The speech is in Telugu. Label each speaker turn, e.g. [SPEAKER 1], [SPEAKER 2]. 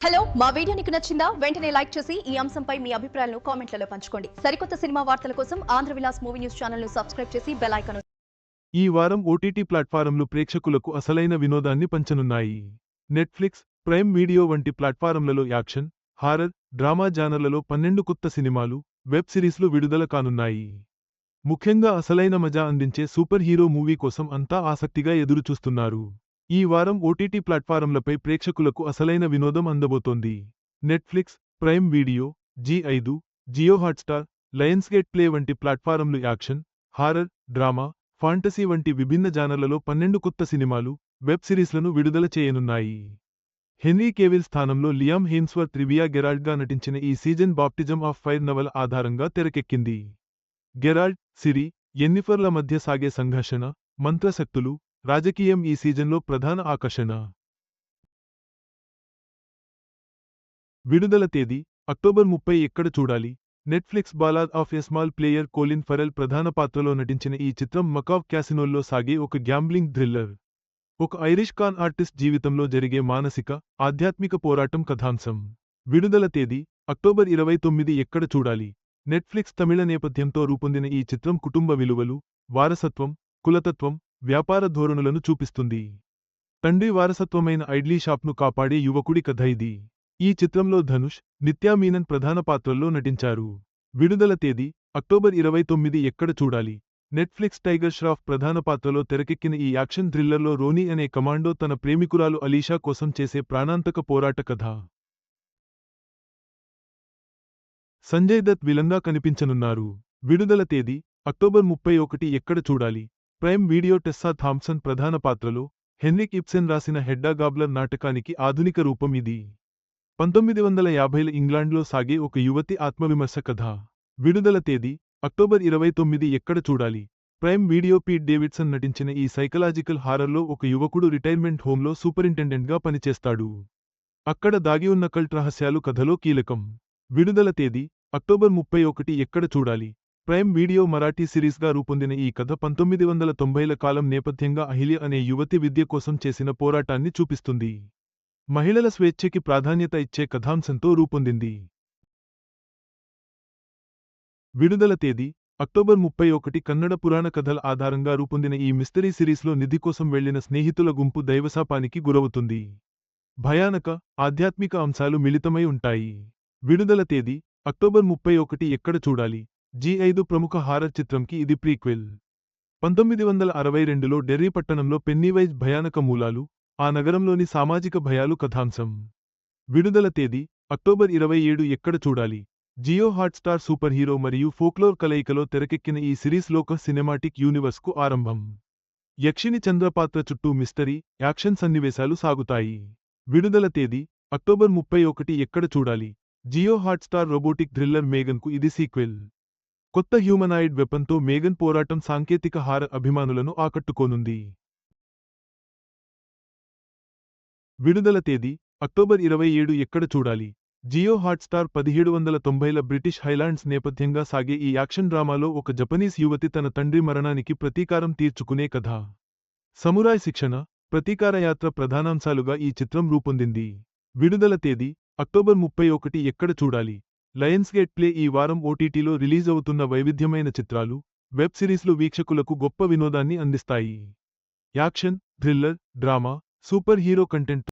[SPEAKER 1] హలో మా వీడియో నీకు నచ్చిందా? వెంటనే లైక్ చేసి ఈ అంశంపై మీ అభిప్రాయాలను కామెంట్లలో పంచుకోండి. సరికొత్త సినిమా వార్తల కోసం ఆంధ్ర విలాస్ మూవీ న్యూస్ ఛానల్ను సబ్స్క్రైబ్ చేసి బెల్ ఐకాన్
[SPEAKER 2] ఈ వారం ఓటీటీ ప్లాట్ఫారంలు ప్రేక్షకులకు అసలైన వినోదాన్ని పంచనున్నాయి. నెట్ఫ్లిక్స్ ప్రైమ్ వీడియో వంటి ప్లాట్ఫారంలలో యాక్షన్ హారర్ డ్రామా జానర్లలో పన్నెండు కొత్త సినిమాలు వెబ్ సిరీస్లు విడుదల కానున్నాయి. ముఖ్యంగా అసలైన మజా అందించే సూపర్ హీరో మూవీ కోసం అంతా ఆసక్తిగా ఎదురుచూస్తున్నారు. ఈ వారం ఓటీటీ ప్లాట్ఫారంలపై ప్రేక్షకులకు అసలైన వినోదం అందబోతోంది. నెట్ఫ్లిక్స్ ప్రైమ్ వీడియో జీ ఐదు జియో హాట్స్టార్ లయన్స్గేట్ ప్లే వంటి ప్లాట్ఫారంలు యాక్షన్ హారర్ డ్రామా ఫాంటసీ వంటి విభిన్న జానర్లలో పన్నెండు కొత్త సినిమాలు వెబ్ సిరీస్లను విడుదల చేయనున్నాయి. హెన్రీ కేవిల్ స్థానంలో లియామ్ హేమ్స్వర్త్ రివియా గెరాల్డ్గా నటించిన ఈ సీజన్ బాప్టిజం ఆఫ్ ఫైర్ నవల ఆధారంగా తెరకెక్కింది. గెరాల్డ్ సిరి ఎన్నిఫర్ల మధ్య సాగే సంఘర్షణ మంత్రశక్తులు రాజకీయం ఈ సీజన్లో ప్రధాన ఆకర్షణ. విడుదల తేదీ అక్టోబర్ ముప్పై ఎక్కడ చూడాలి? Netflix ballad of a small player Colin Farrell ప్రధాన పాత్రలో నటించిన ఈ చిత్రం మకావ్ క్యాసినోల్లో సాగే ఒక గ్యాంబ్లింగ్ థ్రిల్లర్. ఒక ఐరిష్ కాన్ ఆర్టిస్ట్ జీవితంలో జరిగే మానసిక ఆధ్యాత్మిక పోరాటం కథాంశం. విడుదల తేదీ అక్టోబర్ ఇరవై తొమ్మిది ఎక్కడ చూడాలి? నెట్ఫ్లిక్స్ తమిళ నేపథ్యంతో రూపొందిన ఈ చిత్రం కుటుంబ విలువలు వారసత్వం కులతత్వం వ్యాపార ధోరణులను చూపిస్తుంది. తండ్రి వారసత్వమైన ఐడ్లీ షాప్ను కాపాడే యువకుడి కథ ఇది. ఈ చిత్రంలో ధనుష్ నిత్యా మీనన్ ప్రధాన పాత్రల్లో నటించారు. విడుదల తేదీ అక్టోబర్ ఇరవై తొమ్మిది ఎక్కడ చూడాలి? నెట్ఫ్లిక్స్ టైగర్ ష్రాఫ్ ప్రధాన పాత్రలో తెరకెక్కిన ఈ యాక్షన్ థ్రిల్లర్లో రోనీ అనే కమాండో తన ప్రేమికురాలు అలీషా కోసం చేసే ప్రాణాంతక పోరాట కథ. సంజయ్ దత్ విలంగా కనిపించనున్నారు. విడుదల తేదీ అక్టోబర్ ముప్పై ఒకటి ఎక్కడ చూడాలి? ప్రైమ్ వీడియో టెస్సా థామ్సన్ ప్రధాన పాత్రలో హెన్రిక్ ఇప్సెన్ రాసిన హెడ్డా గాబ్లర్ నాటకానికి ఆధునిక రూపం ఇది. పంతొమ్మిది వందల యాభైల ఇంగ్లాండ్లో సాగే ఒక యువతి ఆత్మవిమర్శ కథ. విడుదల తేదీ అక్టోబర్ ఇరవై తొమ్మిది ఎక్కడ చూడాలి? ప్రైమ్ వీడియో పీట్ డేవిడ్సన్ నటించిన ఈ సైకలాజికల్ హారర్లో ఒక యువకుడు రిటైర్మెంట్ హోంలో సూపరింటెండెంట్గా పనిచేస్తాడు. అక్కడ దాగి ఉన్న కల్ట్ రహస్యాలు కథలో కీలకం. విడుదల తేదీ అక్టోబర్ ముప్పై ఒకటి ఎక్కడ చూడాలి? ప్రైమ్ వీడియో మరాఠీ సిరీస్గా రూపొందిన ఈ కథ పంతొమ్మిది వందల తొంభైల కాలం నేపథ్యంగా అహిల్య అనే యువతి విద్య కోసం చేసిన పోరాటాన్ని చూపిస్తుంది. మహిళల స్వేచ్ఛకి ప్రాధాన్యత ఇచ్చే కథాంశంతో రూపొందింది. విడుదల తేదీ అక్టోబర్ ముప్పై ఒకటి కన్నడ పురాణ కథల ఆధారంగా రూపొందిన ఈ మిస్టరీ సిరీస్లో నిధి కోసం వెళ్ళిన స్నేహితుల గుంపు దైవశాపానికి గురవుతుంది. భయానక ఆధ్యాత్మిక అంశాలు మిళితమై ఉంటాయి. విడుదల తేదీ అక్టోబర్ ముప్పై ఒకటి ఎక్కడ చూడాలి? జీ ఐదు ప్రముఖ హారర్ చిత్రంకి ఇది ప్రీక్వెల్. పంతొమ్మిది వందల అరవై రెండులో డెర్రీ పట్టణంలో పెన్నీవైజ్ భయానక మూలాలు ఆ నగరంలోని సామాజిక భయాలు కథాంశం. విడుదల తేదీ అక్టోబర్ ఇరవై ఏడు ఎక్కడ చూడాలి? జియో హాట్స్టార్ సూపర్ హీరో మరియు ఫోక్లోర్ కలయికలో తెరకెక్కిన ఈ సిరీస్ లోక సినిమాటిక్ యూనివర్స్కు ఆరంభం. యక్షిని చంద్రపాత్ర చుట్టూ మిస్టరీ యాక్షన్ సన్నివేశాలు సాగుతాయి. విడుదల తేదీ అక్టోబర్ ముప్పై ఒకటి ఎక్కడ చూడాలి? జియో హాట్స్టార్ రోబోటిక్ థ్రిల్లర్ మేగన్కు ఇది సీక్వెల్. కొత్త హ్యూమనాయిడ్ వెపన్తో మేగన్ పోరాటం సాంకేతిక హార అభిమానులను ఆకట్టుకోనుంది. విడుదల తేదీ అక్టోబర్ ఇరవై ఏడు ఎక్కడ చూడాలి? జియో హాట్స్టార్ పదిహేడు వందల తొంభైల బ్రిటిష్ హైలాండ్స్ నేపథ్యంగా సాగే ఈ యాక్షన్ డ్రామాలో ఒక జపనీస్ యువతి తన తండ్రి మరణానికి ప్రతీకారం తీర్చుకునే కథ. సమురాయ్ శిక్షణ ప్రతీకారయాత్ర ప్రధానాంశాలుగా ఈ చిత్రం రూపొందింది. విడుదల తేదీ అక్టోబర్ ముప్పై ఒకటి ఎక్కడ చూడాలి? లయన్స్గేట్ ప్లే ఈ వారం ఓటీటీలో రిలీజ్ అవుతున్న వైవిధ్యమైన చిత్రాలు వెబ్ సిరీస్లు వీక్షకులకు గొప్ప వినోదాన్ని అందిస్తాయి. Action thriller drama super hero content